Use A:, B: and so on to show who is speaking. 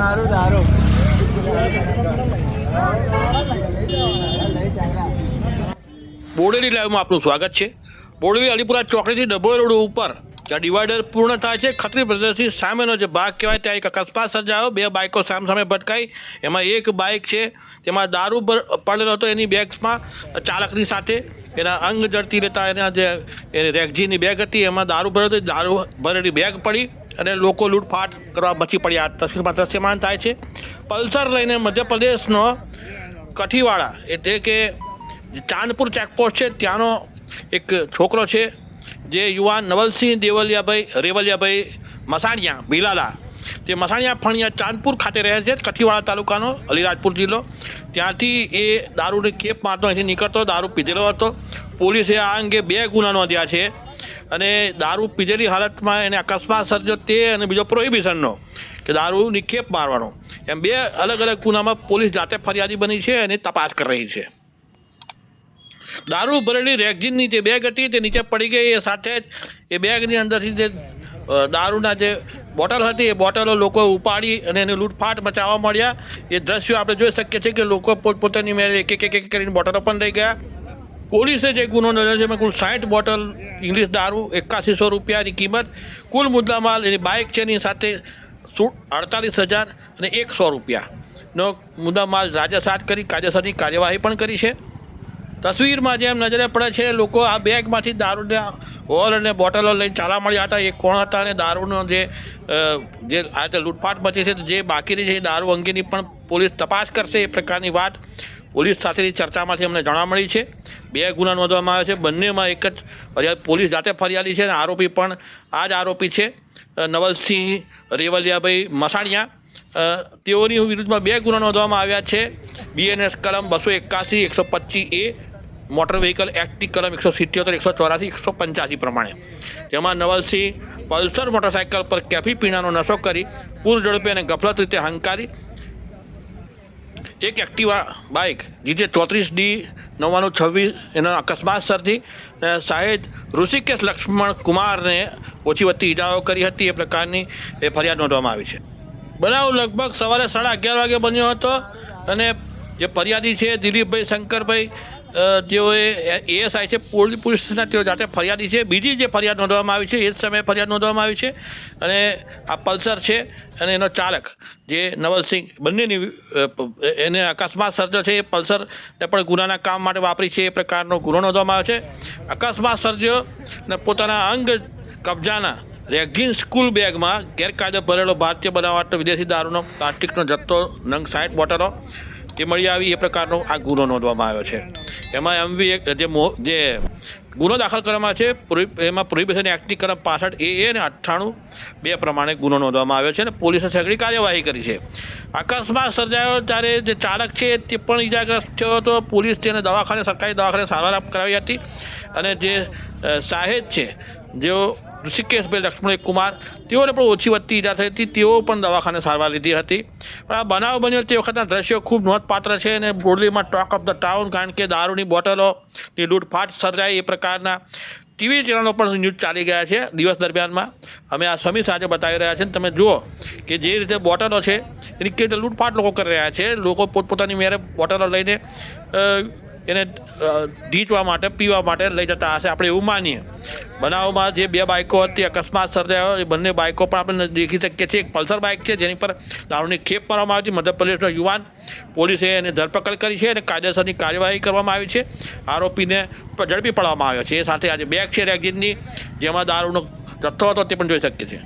A: દારૂ દારૂ
B: બોડેલી લાઈવમાં આપનું સ્વાગત છે. બોડેલી અલીપુરા ચોકડીથી ડભોઈ રોડ ઉપર, જ્યાં ડિવાઈડર પૂર્ણ થાય છે, ખત્રી બ્રદર્સથી સામેનો જે ભાગ કહેવાય, ત્યાં એક અકસ્માત સર્જાયો. બે બાઇકો સામ સામે ભટકાઈ. એમાં એક બાઇક છે, તેમાં દારૂ પડેલો હતો એની બેગ્સમાં. ચાલકની સાથે એના અંગ જડતી રહેતા એના જે એની રેગજીની બેગ હતી, એમાં દારૂ ભરેલો, દારૂ ભરેલી બેગ પડી. અને લોકો લૂંટફાટ કરવા બચી પડ્યા. તસવીરમાં દ્રશ્યમાન થાય છે. પલ્સર લઈને મધ્યપ્રદેશનો કઠીવાડા એટલે કે ચાંદપુર ચેકપોસ્ટ છે, ત્યાંનો એક છોકરો છે, જે યુવાન નવલસિંહ દેવલિયાભાઈ, રેવલિયાભાઈ મસાણિયા ભીલાલા તે મસાણિયા ફણિયા ચાંદપુર ખાતે રહે છે, કઠીવાડા તાલુકાનો અલીરાજપુર જિલ્લો. ત્યાંથી એ દારૂની ખેપ મારતો, અહીંથી નીકળતો, દારૂ પીધેલો હતો. પોલીસે આ અંગે બે ગુના નોંધ્યા છે. અને દારૂ પીધેલી હાલતમાં એને અકસ્માત સર્જો તે અને બીજો પ્રોહિબિશનનો, કે દારૂની ખેપ મારવાનો. એમ બે અલગ અલગ ગુનામાં પોલીસ જાતે ફરિયાદી બની છે અને તપાસ કરી રહી છે. દારૂ ભરેલી રેગઝીનની જે બેગ હતી તે નીચે પડી ગઈ, એ સાથે જ એ બેગની અંદરથી જે દારૂના જે બોટલ હતી, એ બોટલો લોકો ઉપાડી અને એને લૂંટફાટ મચાવવા મળ્યા. એ દ્રશ્યો આપણે જોઈ શકીએ છીએ કે લોકો પોતપોતાની મેળે એક એક એક કરીને બોટલો પણ લઈ ગયા. પોલીસે જે ગુનો નોંધ્યો છે, એમાં કુલ સાઠ બોટલ ઇંગ્લિશ દારૂ એકાસીસો રૂપિયાની કિંમત, કુલ મુદ્દામાલ એની બાઇક છે, એની સાથે અડતાલીસ હજાર અને એકસો રૂપિયાનો મુદ્દામાલ રાજાસાત કરી, કાયદેસરની કાર્યવાહી પણ કરી છે. તસવીરમાં જેમ નજરે પડે છે, લોકો આ બેગમાંથી દારૂના હોલ અને બોટલો લઈને ચાલા મળ્યા હતા. એ કોણ હતા અને દારૂનો જે જે આ લૂંટફાટ મચી છે, જે બાકી રહી છે દારૂ અંગેની પણ પોલીસ તપાસ કરશે, એ પ્રકારની વાત પોલીસ સાથેની ચર્ચામાંથી અમને જાણવા મળી છે. બે ગુના નોંધવામાં આવ્યા છે. બંનેમાં એક જ ફરિયાદ, પોલીસ જાતે ફરિયાદી છે અને આરોપી પણ આ જ આરોપી છે. નવલસિંહ રેવલિયાભાઈ મસાણિયા. તેઓની વિરુદ્ધમાં બે ગુના નોંધવામાં આવ્યા છે. બીએનએસ કલમ બસો એકાસી, એકસો પચીસ એ, મોટર વ્હીકલ એક્ટની કલમ એકસો સિત્યોતેર, એકસો ચોરાસી, એકસો પંચ્યાસી પ્રમાણે. જેમાં નવલસિંહ પલ્સર મોટરસાઇકલ પર કેફી પીણાનો નશો કરી પૂર ઝડપે અને ગફલત રીતે હંકારી એક એક્ટિવા બાઇક, જીજે ચોત્રીસ ડી, નવ્વાણું, છવ્વીસ, એનો અકસ્માત સર્જી શાહેદ ઋષિકેશ લક્ષ્મણ કુમારને ઓછી વધતી ઈજાઓ કરી હતી, એ પ્રકારની એ ફરિયાદ નોંધવામાં આવી છે. બનાવ લગભગ સવારે સાડા અગિયાર વાગે બન્યો હતો અને જે ફરિયાદી છે, દિલીપભાઈ શંકરભાઈ જેઓએ એએસઆઈ છે પોલીસ પોલીસ સ્ટેશનના તેઓ જાતે ફરિયાદી છે. બીજી જે ફરિયાદ નોંધવામાં આવી છે, એ જ સમયે ફરિયાદ નોંધવામાં આવી છે. અને આ પલ્સર છે અને એનો ચાલક જે નવલસિંહ બંનેની એને અકસ્માત સર્જ્યો છે. એ પલ્સરને પણ ગુનાના કામ માટે વાપરી છે. એ પ્રકારનો ગુનો નોંધવામાં આવ્યો છે. અકસ્માત સર્જ્યો અને પોતાના અંગ કબજાના રેગિન સ્કૂલ બેગમાં ગેરકાયદે ભરેલો ભારતીય બનાવટનો વિદેશી દારૂનો, પ્લાસ્ટિકનો જથ્થો, નંગ સાઠ બોટલો એ મળી આવી એ પ્રકારનો આ ગુનો નોંધવામાં આવ્યો છે. એમાં એમ બી એક જે જે ગુનો દાખલ કરવામાં છે એમાં પ્રોહિબિશન એક્ટની કલમ પાસઠ એ અને અઠ્ઠાણું બે પ્રમાણે ગુનો નોંધવામાં આવ્યો છે અને પોલીસે સઘળી કાર્યવાહી કરી છે. અકસ્માત સર્જાયો ત્યારે જે ચાલક છે તે પણ ઈજાગ્રસ્ત થયો હતો. પોલીસ તેને દવાખાને, સરકારી દવાખાને સારવાર કરાવી હતી અને જે સાહેબ છે, જેઓ ઋષિકેશભાઈ લક્ષ્મણ કુમાર. તેઓને પણ ઓછી વધતી ઈજા થઈ હતી. તેઓ પણ દવાખાને સારવાર લીધી હતી. પણ આ બનાવ બન્યો તે વખતના દ્રશ્યો ખૂબ નોંધપાત્ર છે અને બોડલીમાં ટોક ઓફ ધ ટાઉન કારણ કે દારૂની બોટલો ની લૂંટફાટ સર્જાય એ પ્રકારના ટીવી ચેનલો પણ ન્યૂઝ ચાલી ગયા છે દિવસ દરમિયાનમાં. અમે આ સમી સાથે બતાવી રહ્યા છે તમે જુઓ કે જે રીતે બોટલો છે, એની કેવી રીતે લૂંટફાટ લોકો કરી રહ્યા છે. લોકો પોતપોતાની મેરે બોટલો લઈને એને ઢીંચવા માટે, પીવા માટે લઈ જતા હશે. આપણે એવું માનીએ. બનાવમાં જે બે બાઇકો હતી, અકસ્માત સર્જાયો, એ બંને બાઇકો પણ આપણે દેખી શકીએ છીએ. એક પલ્સર બાઇક છે, જેની પર દારૂની ખેપ મારવામાં આવી હતી. મધ્યપ્રદેશનો યુવાન પોલીસે એની ધરપકડ કરી છે અને કાયદેસરની કાર્યવાહી કરવામાં આવી છે. આરોપીને ઝડપી પાડવામાં આવ્યો છે. એ સાથે આજે બેગ છે રેગિનની જેમાં દારૂનો જથ્થો હતો, તે પણ જોઈ શકીએ છીએ.